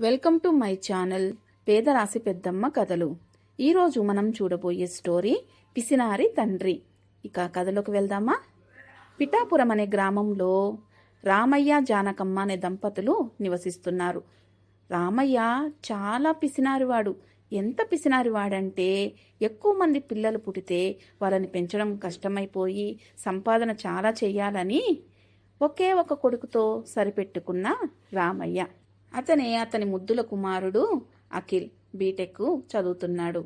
Welcome to my channel పేదరాశి పెద్దమ్మ కథలు. ఈరోజు మనం చూడబోయే స్టోరీ పిసినారి తండ్రి. ఇక కథలోకి వెళ్దామా? పిఠాపురం అనే గ్రామంలో రామయ్య జానకమ్మ అనే దంపతులు నివసిస్తున్నారు. రామయ్య చాలా పిసినారివాడు. ఎంత పిసినారివాడంటే ఎక్కువ మంది పిల్లలు పుడితే వాళ్ళని పెంచడం కష్టమైపోయి సంపాదన చాలా చేయాలని ఒకే ఒక కొడుకుతో సరిపెట్టుకున్న రామయ్య. అతనే అతని ముద్దుల కుమారుడు అఖిల్ బీటెక్ చదువుతున్నాడు.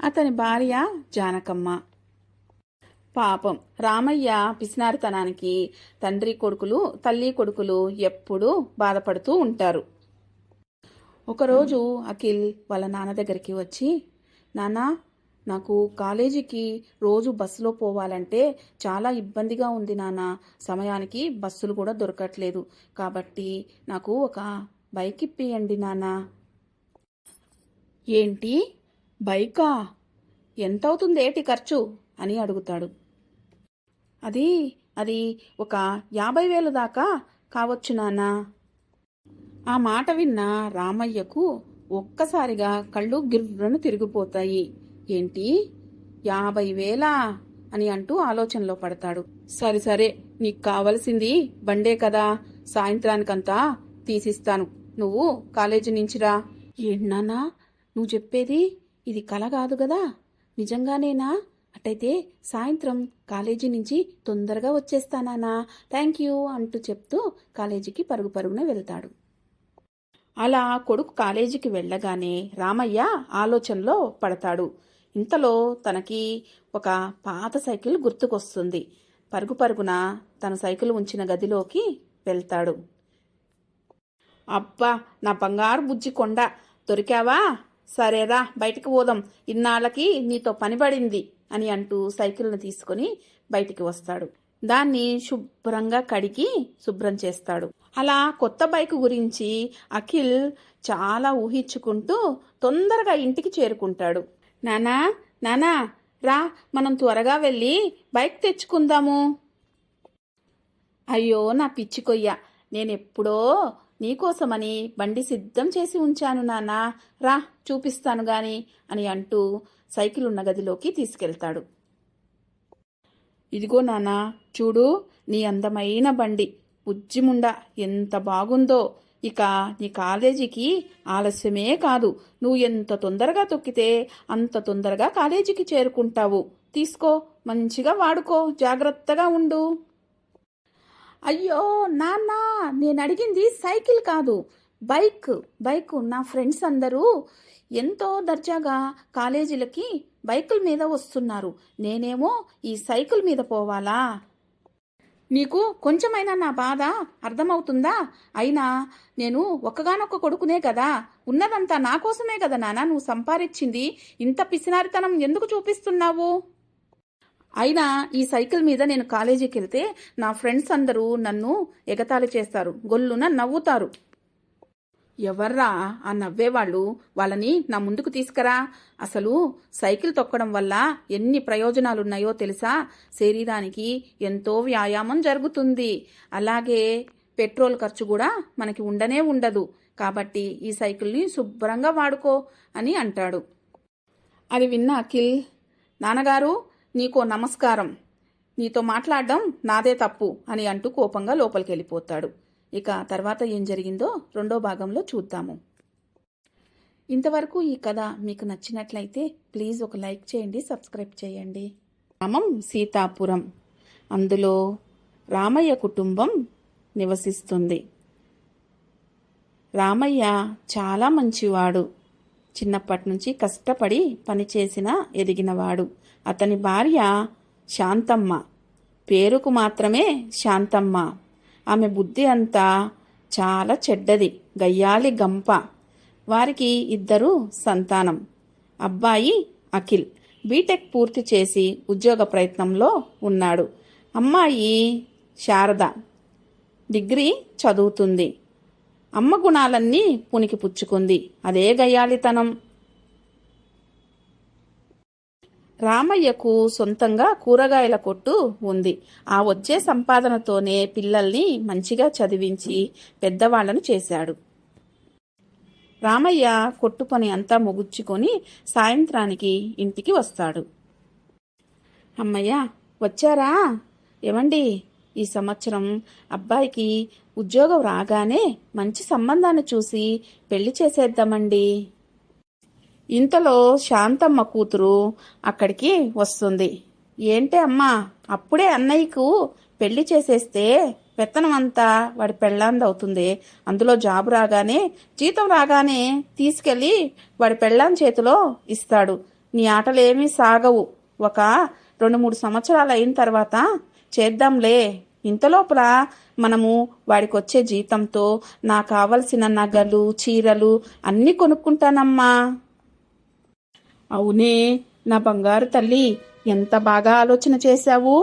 అతని భార్య జానకమ్మ. పాపం రామయ్య పిసినారితనానికి తండ్రి కొడుకులు తల్లి కొడుకులు ఎప్పుడూ బాధపడుతూ ఉంటారు. ఒకరోజు అఖిల్ వాళ్ళ నాన్న దగ్గరికి వచ్చి నాన్న నాకు కాలేజీకి రోజు బస్సులో పోవాలంటే చాలా ఇబ్బందిగా ఉంది నాన్న. సమయానికి బస్సులు కూడా దొరకట్లేదు. కాబట్టి నాకు ఒక బైక్ ఇప్పియండి నాన్న. ఏంటి? బైకా? ఎంత అవుతుంది ఏటి ఖర్చు? అని అడుగుతాడు. అది అది ఒక యాభై వేలు దాకా కావచ్చు నాన్న. ఆ మాట విన్న రామయ్యకు ఒక్కసారిగా కళ్ళు గిర్రను తిరిగిపోతాయి. ఏంటి? యాభై వేలా? అని అంటూ ఆలోచనలో పడతాడు. సరే సరే నీకు కావలసింది బండే కదా. సాయంత్రానికంతా తీసిస్తాను. నువ్వు కాలేజీ నుంచిరా ఏంటన్నా నువ్వు చెప్పేది ఇది కల కాదు కదా. నిజంగానేనా? అటైతే సాయంత్రం కాలేజీ నుంచి తొందరగా వచ్చేస్తానా థ్యాంక్ యూ అంటూ చెప్తూ కాలేజీకి పరుగు పరుగున వెళ్తాడు. అలా కొడుకు కాలేజీకి వెళ్ళగానే రామయ్య ఆలోచనలో పడతాడు. ఇంతలో తనకి ఒక పాత సైకిల్ గుర్తుకొస్తుంది. పరుగు పరుగున తన సైకిల్ ఉంచిన గదిలోకి వెళ్తాడు. అబ్బా నా బంగారు బుజ్జి కొండ దొరికావా? సరేరా బయటికి పోదాం. ఇన్నాళ్ళకి నీతో పనిపడింది అని అంటూ సైకిల్ను తీసుకొని బయటికి వస్తాడు. దాన్ని శుభ్రంగా కడిగి శుభ్రం చేస్తాడు. అలా కొత్త బైక్ గురించి అఖిల్ చాలా ఊహించుకుంటూ తొందరగా ఇంటికి చేరుకుంటాడు. నానా నానా రా మనం త్వరగా వెళ్ళి బైక్ తెచ్చుకుందాము. అయ్యో నా పిచ్చి కొయ్య. నేనెప్పుడో నీకోసమని బండి సిద్ధం చేసి ఉంచాను నాన్నా రా చూపిస్తాను గాని అని అంటూ సైకిల్ ఉన్న గదిలోకి తీసుకెళ్తాడు. ఇదిగో నాన్నా చూడు నీ అందమైన బండి. బుజ్జిముండ ఎంత బాగుందో. ఇక నీ కాలేజీకి ఆలస్యమే కాదు. నువ్వు ఎంత తొందరగా తొక్కితే అంత తొందరగా కాలేజీకి చేరుకుంటావు. తీసుకో మంచిగా వాడుకో జాగ్రత్తగా ఉండు. అయ్యో నాన్న నేను అడిగింది సైకిల్ కాదు. Bike bike. నా ఫ్రెండ్స్ అందరూ ఎంతో దర్జాగా కాలేజీలకి బైకుల మీద వస్తున్నారు. నేనేమో ఈ సైకిల్ మీద పోవాలా? నీకు కొంచెమైనా నా బాధ అర్థమవుతుందా? అయినా నేను ఒక్కగానొక్క కొడుకునే కదా. ఉన్నదంతా నా కోసమే కదా నానా నువ్వు సంపాదించింది. ఇంత పిసినారితనం ఎందుకు చూపిస్తున్నావు? అయినా ఈ సైకిల్ మీద నేను కాలేజీకి వెళ్తే నా ఫ్రెండ్స్ అందరూ నన్ను ఎగతాళి చేస్తారు. గొల్లున నవ్వుతారు. ఎవర్రా ఆ నవ్వేవాళ్ళు వాళ్ళని నా ముందుకు తీసుకురా. అసలు సైకిల్ తొక్కడం వల్ల ఎన్ని ప్రయోజనాలున్నాయో తెలుసా? శరీరానికి ఎంతో వ్యాయామం జరుగుతుంది. అలాగే పెట్రోల్ ఖర్చు కూడా మనకి ఉండనే ఉండదు. కాబట్టి ఈ సైకిల్ని శుభ్రంగా వాడుకో అని అంటాడు. అది విన్న అఖిల్ నాన్నగారు నీకో నమస్కారం. నీతో మాట్లాడడం నాదే తప్పు అని అంటూ కోపంగా లోపలికి వెళ్ళిపోతాడు ఇక తర్వాత ఏం జరిగిందో రెండో భాగంలో చూద్దాము. ఇంతవరకు ఈ కథ మీకు నచ్చినట్లయితే ప్లీజ్ ఒక లైక్ చేయండి సబ్స్క్రైబ్ చేయండి. గ్రామం సీతాపురం. అందులో రామయ్య కుటుంబం నివసిస్తుంది. రామయ్య చాలా మంచివాడు. చిన్నప్పటి నుంచి కష్టపడి పనిచేసిన ఎదిగినవాడు. అతని భార్య శాంతమ్మ. పేరుకు మాత్రమే శాంతమ్మ. ఆమె బుద్ధి అంతా చాలా చెడ్డది. గయ్యాలి గంప. వారికి ఇద్దరు సంతానం. అబ్బాయి అఖిల్. బీటెక్ పూర్తి చేసి ఉద్యోగ ప్రయత్నంలో ఉన్నాడు. అమ్మాయి శారద. డిగ్రీ చదువుతుంది. అమ్మ గుణాలన్నీ పునికి పుచ్చుకుంది. అదే గయ్యాలితనం రామయ్యకు సొంతంగా కూరగాయల కొట్టు ఉంది. ఆ వచ్చే సంపాదనతోనే పిల్లల్ని మంచిగా చదివించి పెద్దవాళ్ళను చేశాడు. రామయ్య కొట్టు పని అంతా ముగుచ్చుకొని సాయంత్రానికి ఇంటికి వస్తాడు. అమ్మయ్య వచ్చారా? ఏమండి? ఈ సంవత్సరం అబ్బాయికి ఉద్యోగం రాగానే మంచి సంబంధాన్ని చూసి పెళ్ళి చేసేద్దామండి. ఇంతలో శాంతమ్మ కూతురు అక్కడికి వస్తుంది. ఏంటే అమ్మా అప్పుడే అన్నయ్యకు పెళ్ళి చేసేస్తే పెత్తనం అంతా వాడి పెళ్ళాందవుతుంది అందులో జాబు రాగానే జీతం రాగానే తీసుకెళ్ళి వాడి పెళ్ళాం చేతిలో ఇస్తాడు. నీ ఆటలేమీ సాగవు. ఒక రెండు మూడు సంవత్సరాలు అయిన తర్వాత చేద్దాంలే. ఇంతలోపల మనము వాడికి వచ్చే జీతంతో నాకు కావలసిన నగలు చీరలు అన్నీ కొనుక్కుంటానమ్మా. అవునే నా బంగారు తల్లి ఎంత బాగా ఆలోచన చేశావు?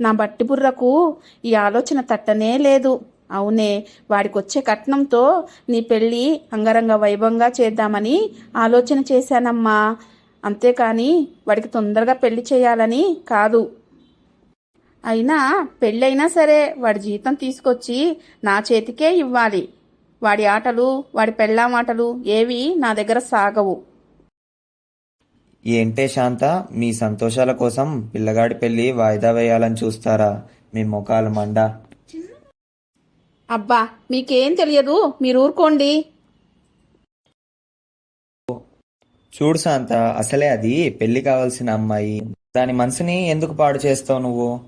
నా బట్టి బుర్రకు ఈ ఆలోచన తట్టనే లేదు. అవునే వాడికొచ్చే కట్నంతో నీ పెళ్ళి అంగరంగ వైభవంగా చేద్దామని ఆలోచన చేశానమ్మా. అంతేకాని వాడికి తొందరగా పెళ్ళి చేయాలని కాదు. అయినా పెళ్ళైనా సరే వాడి జీతం తీసుకొచ్చి నా చేతికే ఇవ్వాలి. వాడి ఆటలు వాడి పెళ్ళాం ఆటలు ఏవి నా దగ్గర సాగవు. ఏంటే శాంత మీ సంతోషాల కోసం పిల్లగాడి పెళ్ళి వాయిదా వేయాలని చూస్తారా? మీ ముఖాలు మండ. అబ్బా మీకేం తెలియదు? మీరు ఊరుకోండి. చూడు శాంత అసలే అది పెళ్ళి కావాల్సిన అమ్మాయి. దాని మనసుని ఎందుకు పాడు చేస్తావు నువ్వు?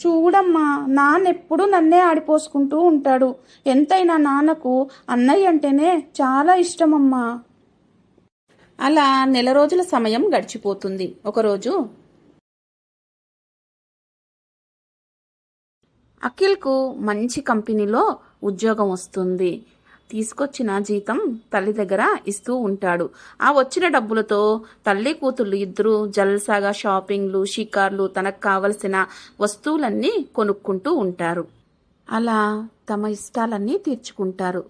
చూడమ్మా నాన్నెప్పుడు నన్నే ఆడిపోసుకుంటూ ఉంటాడు. ఎంతైనా నాన్నకు అన్నయ్య అంటేనే చాలా ఇష్టమమ్మా. అలా నెల రోజుల సమయం గడిచిపోతుంది. ఒకరోజు అఖిల్కు మంచి కంపెనీలో ఉద్యోగం వస్తుంది. తీసుకొచ్చిన జీతం తల్లి దగ్గర ఇస్తూ ఉంటాడు. ఆ వచ్చిన డబ్బులతో తల్లి కూతుళ్ళు ఇద్దరు జల్సాగా షాపింగ్లు షికార్లు తనకు కావలసిన వస్తువులన్నీ కొనుక్కుంటూ ఉంటారు. అలా తమ ఇష్టాలన్నీ తీర్చుకుంటారు.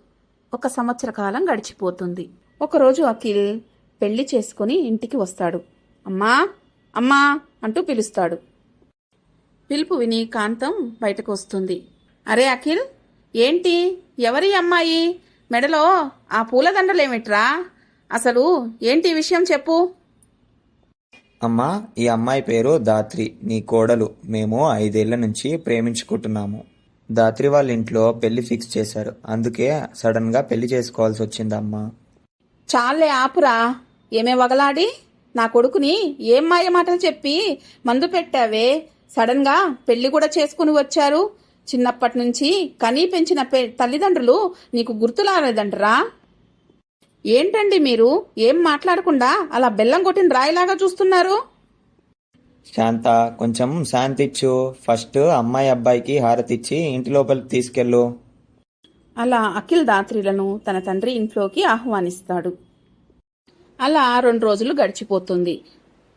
ఒక సంవత్సర కాలం గడిచిపోతుంది. ఒకరోజు అఖిల్ పెళ్ళి చేసుకుని ఇంటికి వస్తాడు. అమ్మా అమ్మా అంటూ పిలుస్తాడు. పిలుపు విని కాంతం బయటకు వస్తుంది. అరే అఖిల్ ఏంటి? ఎవరి అమ్మాయి? మెడలో ఆ పూలదండలేమిట్రా? అసలు ఏంటి విషయం చెప్పు. అమ్మా ఈ అమ్మాయి పేరు దాత్రి. నీ కోడలు. మేము ఐదేళ్ళ నుంచి ప్రేమించుకుంటున్నాము. దాత్రి వాళ్ళ ఇంట్లో పెళ్ళి ఫిక్స్ చేశారు. అందుకే సడన్గా పెళ్ళి చేసుకోవాల్సి వచ్చిందమ్మా చాలే ఆపురా. ఏమే వగలాడి? నా కొడుకుని ఏం మాయ మాటలు చెప్పి మందు పెట్టావే? సడన్గా పెళ్ళి కూడా చేసుకుని వచ్చారు. చిన్నప్పటి నుంచి కనీ పెంచిన పె- తల్లిదండ్రులు నీకు గుర్తులాలేదంటరా ఏంటండి మీరు? ఏం మాట్లాడకుండా అలా బెల్లం కొట్టిన రాయిలాగా చూస్తున్నారు? శాంత కొంచెం శాంతిచ్చు ఫస్ట్ అమ్మాయి అబ్బాయికి హారతిచ్చి ఇంటి లోపలికి తీసుకెళ్ళు. అలా అఖిల్ దాత్రిలను తన తండ్రి ఇంట్లోకి ఆహ్వానిస్తాడు. అలా రెండు రోజులు గడిచిపోతుంది.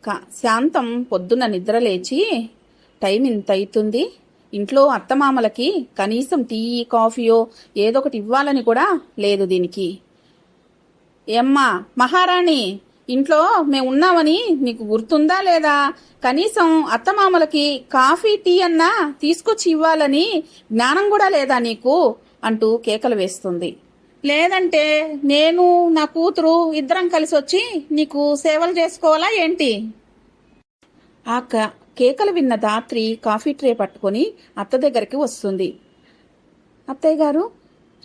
కా- శాంతం పొద్దున్న నిద్ర లేచి టైం ఇంత అవుతుంది ఇంట్లో అత్తమామలకి కనీసం టీ కాఫీయో ఏదో ఒకటి ఇవ్వాలని కూడా లేదు దీనికి. ఏమ్మా మహారాణి ఇంట్లో మేము ఉన్నామని నీకు గుర్తుందా లేదా? కనీసం అత్తమామలకి కాఫీ టీ అన్నా తీసుకొచ్చి ఇవ్వాలని జ్ఞానం కూడా లేదా నీకు? అంటూ కేకలు వేస్తుంది. లేదంటే నేను నా కూతురు ఇద్దరం కలిసి వచ్చి నీకు సేవలు చేసుకోవాలా ఏంటి? ఆ కేకలు విన్న దాత్రి కాఫీ ట్రే పట్టుకొని అత్త దగ్గరికి వస్తుంది. అత్తయ్య గారు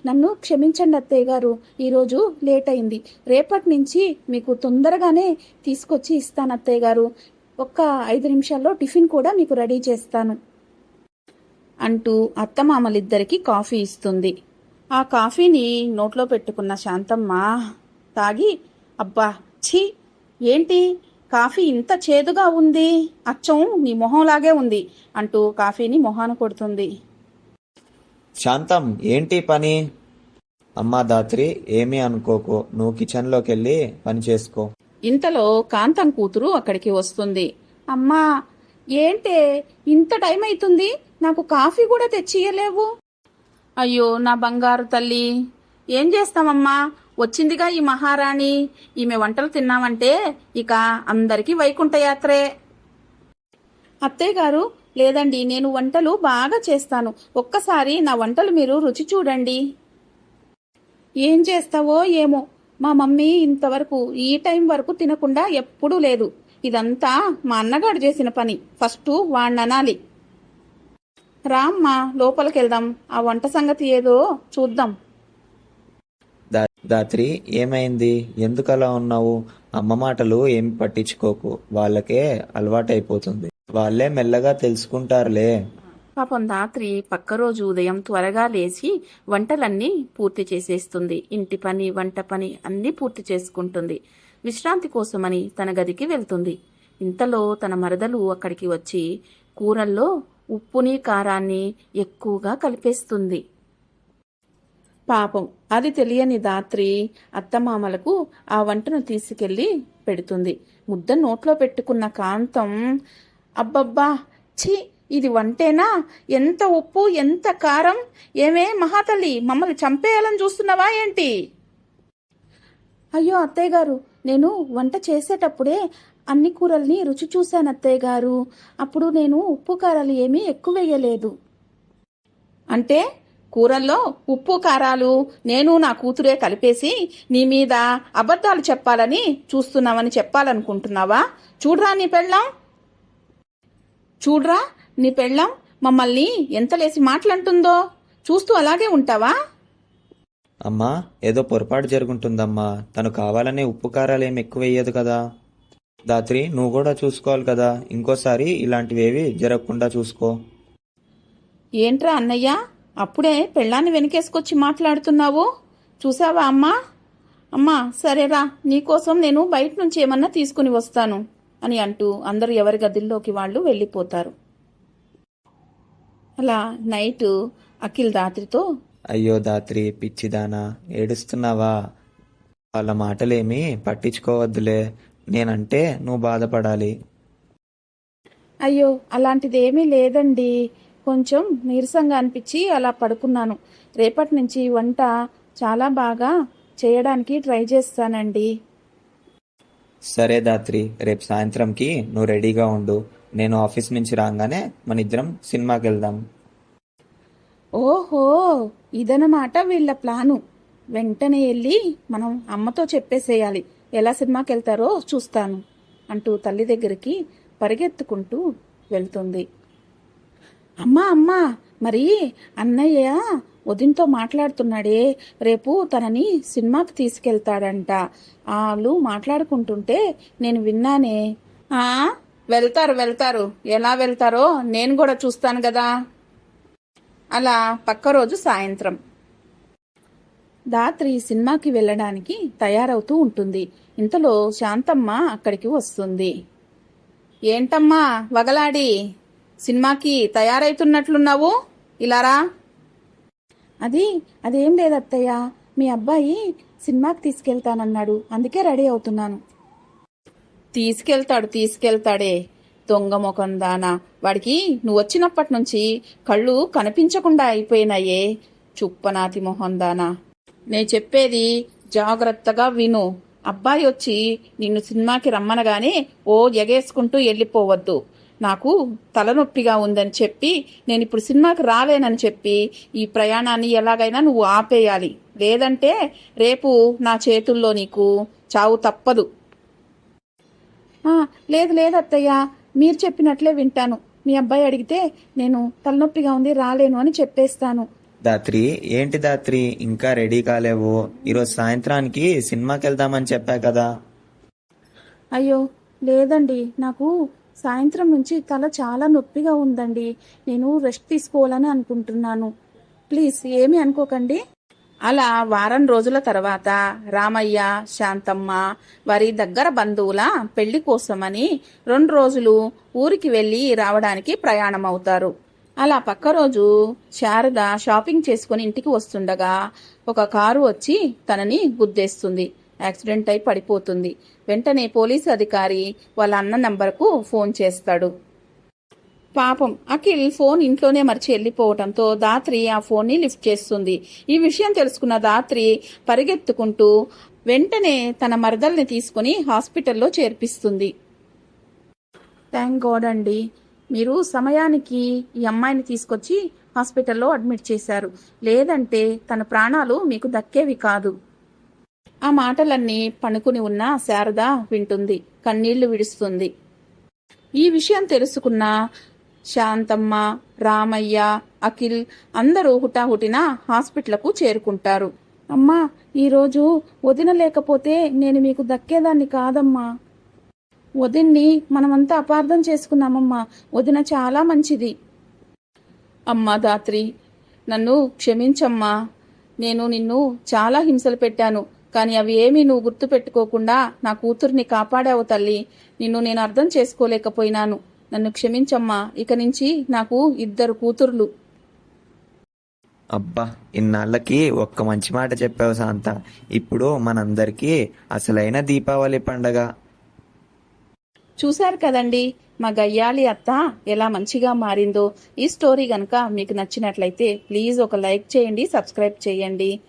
నన్ను క్షమించండి అత్తయ్య గారు ఈరోజు లేట్ అయింది. రేపటి నుంచి మీకు తొందరగానే తీసుకొచ్చి ఇస్తాను అత్తయ్య గారు. ఒక్క ఐదు నిమిషాల్లో టిఫిన్ కూడా మీకు రెడీ చేస్తాను. అంటూ అత్తమామలిద్దరికీ కాఫీ ఇస్తుంది. ఆ కాఫీని నోట్లో పెట్టుకున్న శాంతమ్మ తాగి అబ్బా ఛీ! ఏంటి? కాఫీ ఇంత చేదుగా ఉంది. అచ్చం నీ మొహంలాగే ఉంది అంటూ కాఫీని మొహాన కొడుతుంది. శాంతం ఏంటి పని? అమ్మా దాత్రి ఏమీ అనుకోకు. నువ్వు కిచెన్లోకి వెళ్ళి పని చేసుకో. ఇంతలో కాంతం కూతురు అక్కడికి వస్తుంది. అమ్మా ఏంటే? ఇంత టైం అవుతుంది నాకు కాఫీ కూడా తెచ్చియలేవు. అయ్యో నా బంగారు తల్లి. ఏం చేస్తామమ్మా? వచ్చిందిగా ఈ మహారాణి. ఈమె వంటలు తిన్నామంటే ఇక అందరికీ వైకుంఠ యాత్రే. అత్తయ్య గారు లేదండి నేను వంటలు బాగా చేస్తాను. ఒక్కసారి నా వంటలు మీరు రుచి చూడండి. ఏం చేస్తావో ఏమో. మా మమ్మీ ఇంతవరకు ఈ టైం వరకు తినకుండా ఎప్పుడూ లేదు. ఇదంతా మా అన్నగాడు చేసిన పని. ఫస్ట్ వాణ్ణనాలి. రామ్మా లోపలికి వెళ్దాం ఆ వంట సంగతి ఏదో చూద్దాం. దా- దాత్రి ఏమైంది? ఎందుకు అలా ఉన్నావు? అమ్మ మాటలు ఏమి పట్టించుకోకు. వాళ్ళకే అలవాటైపోతుంది. వాళ్ళే మెల్లగా తెలుసుకుంటారులే. పాపం రాత్రి పక్క రోజు ఉదయం త్వరగా లేచి వంటలన్నీ పూర్తి చేసేస్తుంది. ఇంటి పని వంట పని అన్నీ పూర్తి చేసుకుంటుంది. విశ్రాంతి కోసమని తన గదికి వెళ్తుంది. ఇంతలో తన మరదలు అక్కడికి వచ్చి కూరల్లో ఉప్పుని కారాన్ని ఎక్కువగా కలిపేస్తుంది. పాపం. అది తెలియని దాత్రి అత్తమామలకు ఆ వంటను తీసుకెళ్ళి పెడుతుంది. ముద్ద నోట్లో పెట్టుకున్న కాంతం అబ్బబ్బా ఛీ ఇది వంటేనా? ఎంత ఉప్పు ఎంత కారం? ఏమే మహాతల్లి మమ్మల్ని చంపేయాలని చూస్తున్నావా ఏంటి? అయ్యో అత్తయ్య గారు నేను వంట చేసేటప్పుడే అన్ని కూరల్ని రుచి చూశాను అత్తయ్య గారు. అప్పుడు నేను ఉప్పు కారాలు ఏమీ ఎక్కువ వేయలేదు. అంటే కూరల్లో ఉప్పు కారాలు నేను నా కూతురే కలిపేసి నీ మీద అబద్ధాలు చెప్పాలని చూస్తున్నావని చెప్పాలనుకుంటున్నావా? చూడ్రా నీ పెళ్ళాం. చూడరా నీ పెళ్ళాం. మమ్మల్ని ఎంత లేసి మాటలంటుందో చూస్తూ అలాగే ఉంటావా? అమ్మా ఏదో పొరపాటు జరుగుంటుందమ్మా. తను కావాలనే ఉప్పు కారాలు ఏమి ఎక్కువ వేయదు కదా. దాత్రి నువ్వు కూడా చూసుకోవాలి కదా. ఇంకోసారి ఇలాంటివేవి జరగకుండా చూసుకో. ఏంట్రా అన్నయ్య? అప్పుడే పెళ్ళాన్ని వెనకేసుకొచ్చి మాట్లాడుతున్నావు? చూసావా అమ్మా? అమ్మా సరేరా నీకోసం నేను బయట నుంచి ఏమన్నా తీసుకుని వస్తాను అని అంటూ అందరూ ఎవరి గదిల్లోకి వాళ్ళు వెళ్ళిపోతారు. అలా నైట్ అఖిల్ రాత్రితో అయ్యో దాత్రి పిచ్చిదానా ఏడుస్తున్నావా? వాళ్ళ మాటలేమి పట్టించుకోవద్దులే. నేనంటే నువ్వు బాధపడాలి. అయ్యో అలాంటిదేమీ లేదండి. కొంచెం నీరసంగా అనిపించి అలా పడుకున్నాను. రేపటి నుంచి వంట చాలా బాగా చేయడానికి ట్రై చేస్తానండి. సరే దాత్రి రేపు సాయంత్రంకి నువ్వు రెడీగా ఉండు. నేను ఆఫీస్ నుంచి రాగానే మన ఇద్దరం సినిమాకి వెళ్దాం ఓహో ఇదనమాట వీళ్ళ ప్లాను. వెంటనే వెళ్ళి మనం అమ్మతో చెప్పేసేయాలి. ఎలా సినిమాకి వెళ్తారో చూస్తాను అంటూ తల్లి దగ్గరికి పరిగెత్తుకుంటూ వెళ్తుంది. అమ్మా అమ్మా మరి అన్నయ్య ఉదయంతో మాట్లాడుతున్నాడే రేపు తనని సినిమాకి తీసుకెళ్తాడంట. వాళ్ళు మాట్లాడుకుంటుంటే నేను విన్నానే. ఆ వెళ్తారు వెళ్తారు. ఎలా వెళ్తారో నేను కూడా చూస్తాను కదా. అలా పక్క రోజు సాయంత్రం. దాత్రి సినిమాకి వెళ్ళడానికి తయారవుతూ ఉంటుంది. ఇంతలో శాంతమ్మ అక్కడికి వస్తుంది. ఏంటమ్మా వగలాడి సినిమాకి తయారైతున్నట్లున్నావు? ఇలారా అది అదేం లేదు అత్తయ్య మీ అబ్బాయి సినిమాకి తీసుకెళ్తానన్నాడు. అందుకే రెడీ అవుతున్నాను. తీసుకెళ్తాడు తీసుకెళ్తాడే. దొంగ ముఖం దానా. వాడికి నువ్వు వచ్చినప్పటి నుంచి కళ్ళు కనిపించకుండా అయిపోయినాయే. చుప్పనాతి మొహం దానా. నేను చెప్పేది జాగ్రత్తగా విను. అబ్బాయి వచ్చి నిన్ను సినిమాకి రమ్మనగానే ఓ ఎగేసుకుంటూ వెళ్ళిపోవద్దు నాకు తలనొప్పిగా ఉందని చెప్పి నేను ఇప్పుడు సినిమాకి రాలేనని చెప్పి ఈ ప్రయాణాన్ని ఎలాగైనా నువ్వు ఆపేయాలి. లేదంటే రేపు నా చేతుల్లో నీకు చావు తప్పదు. లేదు లేదు అత్తయ్య. మీరు చెప్పినట్లే వింటాను. మీ అబ్బాయి అడిగితే నేను తలనొప్పిగా ఉంది రాలేను అని చెప్పేస్తాను. దాత్రి ఏంటి దాత్రి ఇంకా రెడీ కాలేవు? ఈరోజు సాయంత్రానికి సినిమాకి వెళ్దామని చెప్పా కదా. అయ్యో లేదండి. నాకు సాయంత్రం నుంచి తల చాలా నొప్పిగా ఉందండి. నేను రెస్ట్ తీసుకోవాలని అనుకుంటున్నాను. ప్లీజ్ ఏమి అనుకోకండి. అలా వారం రోజుల తర్వాత రామయ్య శాంతమ్మ వారి దగ్గర బంధువుల పెళ్ళి కోసమని రెండు రోజులు ఊరికి వెళ్ళి రావడానికి ప్రయాణమవుతారు. అలా పక్క రోజు శారద షాపింగ్ చేసుకుని ఇంటికి వస్తుండగా ఒక కారు వచ్చి తనని గుద్దేస్తుంది. యాక్సిడెంట్ అయి పడిపోతుంది. వెంటనే పోలీసు అధికారి వాళ్ళ అన్న నంబర్కు ఫోన్ చేస్తాడు. పాపం అఖిల్ ఫోన్ ఇంట్లోనే మర్చి వెళ్ళిపోవడంతో దాత్రి ఆ ఫోన్ని లిఫ్ట్ చేస్తుంది. ఈ విషయం తెలుసుకున్న దాత్రి పరిగెత్తుకుంటూ వెంటనే తన మరదల్ని తీసుకుని హాస్పిటల్లో చేర్పిస్తుంది. థ్యాంక్ గాడ్ అండి. మీరు సమయానికి ఈ అమ్మాయిని తీసుకొచ్చి హాస్పిటల్లో అడ్మిట్ చేశారు. లేదంటే తన ప్రాణాలు మీకు దక్కేవి కాదు. ఆ మాటలన్నీ పనుకుని ఉన్న శారద వింటుంది. కన్నీళ్ళు విడుస్తుంది. ఈ విషయం తెలుసుకున్న శాంతమ్మ రామయ్య అఖిల్ అందరూ హుటాహుటిన హాస్పిటల్కు చేరుకుంటారు. అమ్మా ఈరోజు వదిన లేకపోతే నేను మీకు దక్కేదాన్ని కాదమ్మా. వదిన్ని మనమంతా అపార్థం చేసుకున్నామమ్మా. వదిన చాలా మంచిది. అమ్మా దాత్రి నన్ను క్షమించమ్మా. నేను నిన్ను చాలా హింసలు పెట్టాను. కానీ అవి ఏమీ నువ్వు గుర్తు పెట్టుకోకుండా నా కూతుర్ని కాపాడావు తల్లి. నిన్ను నేను అర్థం చేసుకోలేకపోయినాను. నన్ను క్షమించమ్మా. ఇక నుంచి నాకు ఇద్దరు కూతుర్లు. అబ్బా ఇన్నాళ్ళకి ఒక్క మంచి మాట చెప్పావు శాంత. ఇప్పుడు మనందరికీ అసలైన దీపావళి పండగ. చూశారు కదండి. మా గయ్యాలి అత్త ఎలా మంచిగా మారిందో. ఈ స్టోరీ గనక మీకు నచ్చినట్లయితే ప్లీజ్ ఒక లైక్ చేయండి సబ్స్క్రైబ్ చేయండి.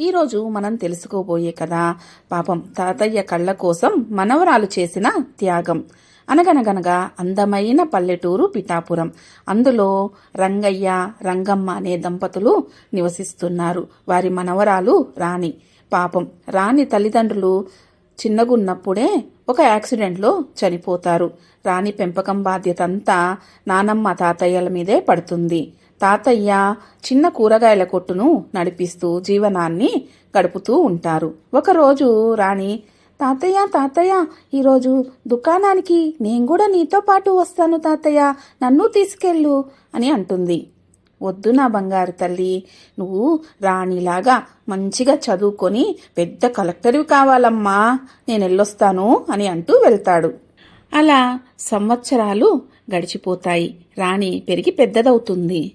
ఈరోజు మనం తెలుసుకోబోయే కదా పాపం తాతయ్య కళ్ళ కోసం మనవరాలు చేసిన త్యాగం. అనగనగనగా అందమైన పల్లెటూరు పిఠాపురం. అందులో రంగయ్య రంగమ్మ అనే దంపతులు నివసిస్తున్నారు. వారి మనవరాలు రాణి. పాపం రాణి తల్లిదండ్రులు చిన్నగున్నప్పుడే ఒక యాక్సిడెంట్లో చనిపోతారు. రాణి పెంపకం బాధ్యత అంతా నానమ్మ తాతయ్యల మీదే పడుతుంది. తాతయ్య చిన్న కూరగాయల కొట్టును నడిపిస్తూ జీవనాన్ని గడుపుతూ ఉంటారు. ఒకరోజు రాణి తాతయ్య తాతయ్య ఈరోజు దుకాణానికి నేను కూడా నీతో పాటు వస్తాను తాతయ్య. నన్ను తీసుకెళ్ళు అని అంటుంది. వద్దు నా బంగారు తల్లి. నువ్వు రాణిలాగా మంచిగా చదువుకొని పెద్ద కలెక్టర్వి కావాలమ్మా. నేను వెళ్ళొస్తాను అని అంటూ వెళ్తాడు. అలా సంవత్సరాలు గడిచిపోతాయి. రాణి పెరిగి పెద్దదవుతుంది.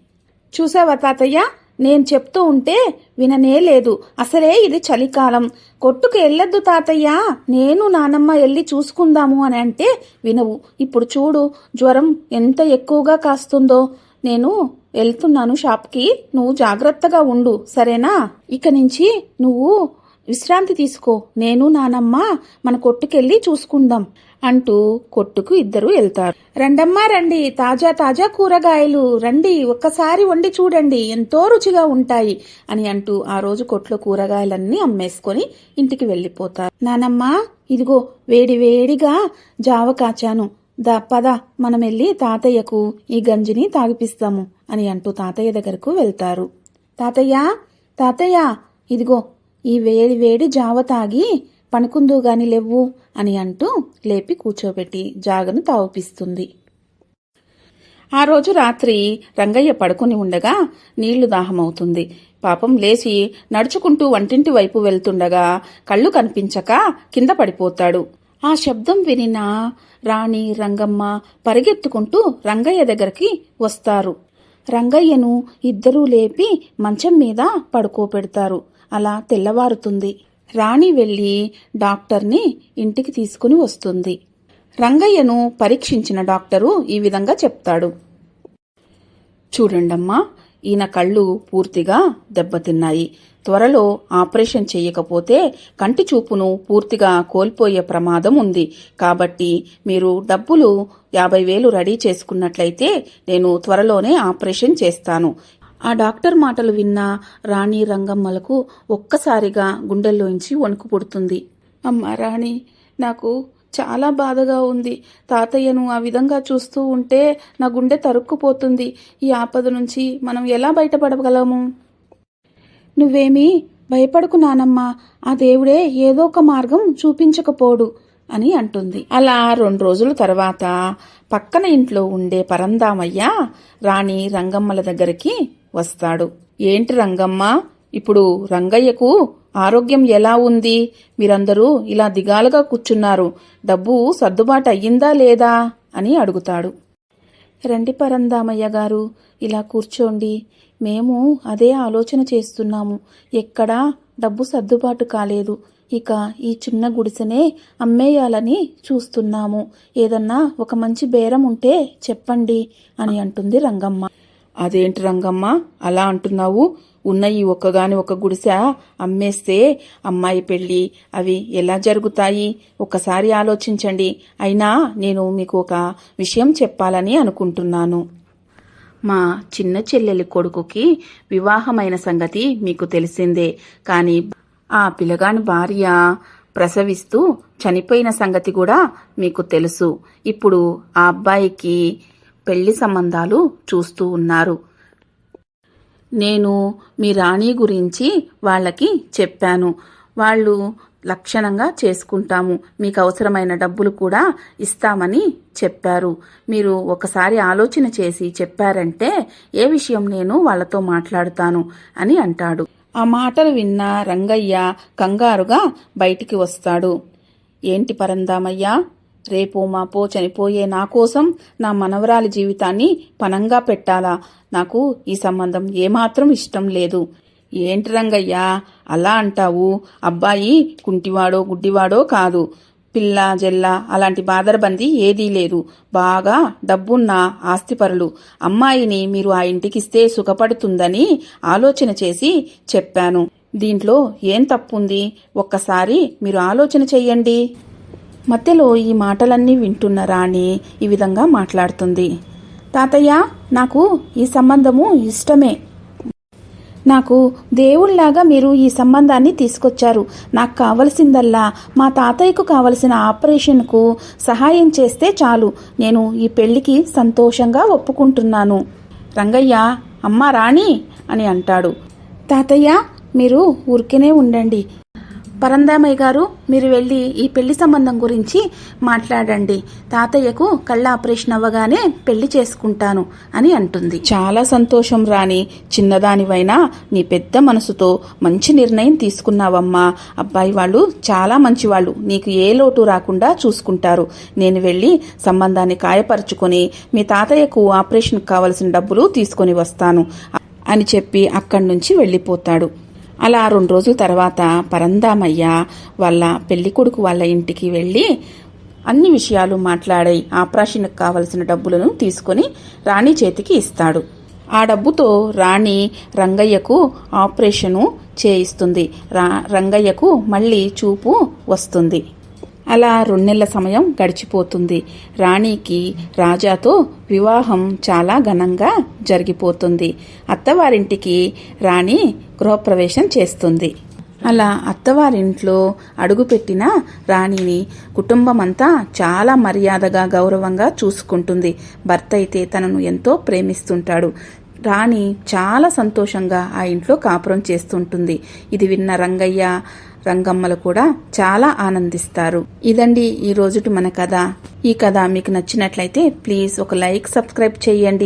చూసావా తాతయ్య? నేను చెప్తూ ఉంటే విననే లేదు. అసలే ఇది చలికాలం. కొట్టుకు వెళ్ళొద్దు తాతయ్య. నేను నానమ్మ వెళ్ళి చూసుకుందాము అని అంటే వినవు. ఇప్పుడు చూడు జ్వరం ఎంత ఎక్కువగా కాస్తుందో. నేను వెళ్తున్నాను షాప్కి. నువ్వు జాగ్రత్తగా ఉండు సరేనా? ఇక నుంచి నువ్వు విశ్రాంతి తీసుకో. నేను నానమ్మ మన కొట్టుకెళ్ళి చూసుకుందాం అంటూ కొట్టుకు ఇద్దరు వెళ్తారు. రండమ్మా రండి. తాజా తాజా కూరగాయలు. రండి. ఒక్కసారి వండి చూడండి. ఎంతో రుచిగా ఉంటాయి అని అంటూ ఆ రోజు కొట్లో కూరగాయలన్నీ అమ్మేసుకొని ఇంటికి వెళ్ళిపోతారు. నానమ్మ ఇదిగో వేడి వేడిగా జావ కాచాను. దా పద మనం వెళ్ళి తాతయ్యకు ఈ గంజిని తాగిపిస్తాము అని అంటూ తాతయ్య దగ్గరకు వెళ్తారు. తాతయ్య తాతయ్య ఇదిగో ఈ వేడి వేడి జావ తాగి పనుకుందు గాని లేవు అని అంటూ లేపి కూర్చోబెట్టి జాగను తాగిపిస్తుంది ఆ రోజు రాత్రి రంగయ్య పడుకుని ఉండగా నీళ్ళు దాహమవుతుంది. పాపం లేచి నడుచుకుంటూ వంటింటి వైపు వెళ్తుండగా కళ్ళు కనిపించక కింద పడిపోతాడు. ఆ శబ్దం వినిన రాణి రంగమ్మ పరిగెత్తుకుంటూ రంగయ్య దగ్గరికి వస్తారు. రంగయ్యను ఇద్దరూ లేపి మంచం మీద పడుకోపెడతారు అలా తెల్లవారుతుంది. రాణి వెళ్ళి డాక్టర్ని ఇంటికి తీసుకుని వస్తుంది. రంగయ్యను పరీక్షించిన డాక్టరు ఈ విధంగా చెప్తాడు. చూడండమ్మా ఈయన కళ్ళు పూర్తిగా దెబ్బతిన్నాయి. త్వరలో ఆపరేషన్ చేయకపోతే కంటి చూపును పూర్తిగా కోల్పోయే ప్రమాదం ఉంది. కాబట్టి మీరు డబ్బులు యాభై వేలు రెడీ చేసుకున్నట్లయితే నేను త్వరలోనే ఆపరేషన్ చేస్తాను. ఆ డాక్టర్ మాటలు విన్న రాణి రంగమ్మలకు ఒక్కసారిగా గుండెల్లోంచి వణుకు పుడుతుంది. అమ్మా రాణి నాకు చాలా బాధగా ఉంది. తాతయ్యను ఆ విధంగా చూస్తూ ఉంటే నా గుండె తరుక్కుపోతుంది. ఈ ఆపద నుంచి మనం ఎలా బయటపడగలము? నువ్వేమీ భయపడకు నానమ్మా ఆ దేవుడే ఏదో ఒక మార్గం చూపించకపోడు అని అంటుంది. అలా రెండు రోజుల తర్వాత పక్కన ఇంట్లో ఉండే పరందామయ్య రాణి రంగమ్మల దగ్గరికి వస్తాడు. ఏంటి రంగమ్మ? ఇప్పుడు రంగయ్యకు ఆరోగ్యం ఎలా ఉంది? మీరందరూ ఇలా దిగాలుగా కూర్చున్నారు. డబ్బు సర్దుబాటు అయ్యిందా లేదా? అని అడుగుతాడు. రండి పరందామయ్య గారు ఇలా కూర్చోండి. మేము అదే ఆలోచన చేస్తున్నాము. ఎక్కడా డబ్బు సర్దుబాటు కాలేదు. ఇక ఈ చిన్న గుడిసెనే అమ్మేయాలని చూస్తున్నాము. ఏదన్నా ఒక మంచి బేరం ఉంటే చెప్పండి అని అంటుంది రంగమ్మ. అదేంటి రంగమ్మ? అలా అంటున్నావు? ఉన్న ఈ ఒక్కగాని ఒక గుడిసె అమ్మేస్తే అమ్మాయి పెళ్ళి అవి ఎలా జరుగుతాయి? ఒక్కసారి ఆలోచించండి. అయినా నేను మీకు ఒక విషయం చెప్పాలని అనుకుంటున్నాను. మా చిన్న చెల్లెలి కొడుకుకి వివాహమైన సంగతి మీకు తెలిసిందే. కానీ ఆ పిల్లగాని భార్య ప్రసవిస్తూ చనిపోయిన సంగతి కూడా మీకు తెలుసు. ఇప్పుడు ఆ అబ్బాయికి పెళ్ళి సంబంధాలు చూస్తూ ఉన్నారు. నేను మీ రాణి గురించి వాళ్ళకి చెప్పాను. వాళ్ళు లక్షణంగా చేసుకుంటాము. మీకు అవసరమైన డబ్బులు కూడా ఇస్తామని చెప్పారు. మీరు ఒకసారి ఆలోచన చేసి చెప్పారంటే ఏ విషయం నేను వాళ్ళతో మాట్లాడుతాను అని అంటాడు. ఆ మాటలు విన్న రంగయ్య కంగారుగా బయటికి వస్తాడు. ఏంటి పరందామయ్యా? రేపో మాపో చనిపోయే నా కోసం నా మనవరాలి జీవితాన్ని పనంగా పెట్టాలా? నాకు ఈ సంబంధం ఏమాత్రం ఇష్టం లేదు. ఏంటి రంగయ్యా? అలా అంటావు? అబ్బాయి కుంటివాడో గుడ్డివాడో కాదు. పిల్ల జెల్ల అలాంటి బాదరబంది ఏదీ లేదు. బాగా డబ్బున్న ఆస్తిపరులు. అమ్మాయిని మీరు ఆ ఇంటికిస్తే సుఖపడుతుందని ఆలోచన చేసి చెప్పాను. దీంట్లో ఏం తప్పుంది? ఒక్కసారి మీరు ఆలోచన చెయ్యండి. మధ్యలో ఈ మాటలన్నీ వింటున్న రాణి ఈ విధంగా మాట్లాడుతుంది. తాతయ్య నాకు ఈ సంబంధము ఇష్టమే. నాకు దేవుళ్ళాగా మీరు ఈ సంబంధాన్ని తీసుకొచ్చారు. నాకు కావలసిందల్లా మా తాతయ్యకు కావలసిన ఆపరేషన్కు సహాయం చేస్తే చాలు. నేను ఈ పెళ్ళికి సంతోషంగా ఒప్పుకుంటున్నాను. రంగయ్య అమ్మ రాణి అని అంటాడు. తాతయ్య మీరు ఉరికినే ఉండండి. పరందామయ్య గారు మీరు వెళ్ళి ఈ పెళ్ళి సంబంధం గురించి మాట్లాడండి. తాతయ్యకు కళ్ళ ఆపరేషన్ అవ్వగానే పెళ్ళి చేసుకుంటాను అని అంటుంది. చాలా సంతోషం రాణి. చిన్నదానివైనా నీ పెద్ద మనసుతో మంచి నిర్ణయం తీసుకున్నావమ్మా. అబ్బాయి వాళ్ళు చాలా మంచివాళ్ళు. నీకు ఏ లోటు రాకుండా చూసుకుంటారు. నేను వెళ్ళి సంబంధాన్ని కాయపరుచుకొని మీ తాతయ్యకు ఆపరేషన్కి కావలసిన డబ్బులు తీసుకొని వస్తాను అని చెప్పి అక్కడి నుంచి వెళ్ళిపోతాడు. అలా రెండు రోజుల తర్వాత పరందామయ్య వాళ్ళ పెళ్ళి కొడుకు వాళ్ళ ఇంటికి వెళ్ళి అన్ని విషయాలు మాట్లాడి ఆపరేషన్కి కావలసిన డబ్బులను తీసుకొని రాణి చేతికి ఇస్తాడు. ఆ డబ్బుతో రాణి రంగయ్యకు ఆపరేషను చేయిస్తుంది. రా రంగయ్యకు మళ్ళీ చూపు వస్తుంది. అలా రెండెళ్ళ సమయం గడిచిపోతుంది. రాణికి రాజాతో వివాహం చాలా ఘనంగా జరిగిపోతుంది. అత్తవారింటికి రాణి గృహప్రవేశం చేస్తుంది. అలా అత్తవారింట్లో అడుగుపెట్టిన రాణిని కుటుంబమంతా చాలా మర్యాదగా గౌరవంగా చూసుకుంటుంది. భర్త అయితే తనను ఎంతో ప్రేమిస్తుంటాడు. రాణి చాలా సంతోషంగా ఆ ఇంట్లో కాపురం చేస్తుంటుంది. ఇది విన్న రంగయ్య రంగమ్మలు కూడా చాలా ఆనందిస్తారు. ఇదండి ఈ రోజుటి మన కథ. ఈ కథ మీకు నచ్చినట్లయితే ప్లీజ్ ఒక లైక్ సబ్స్క్రైబ్ చేయండి.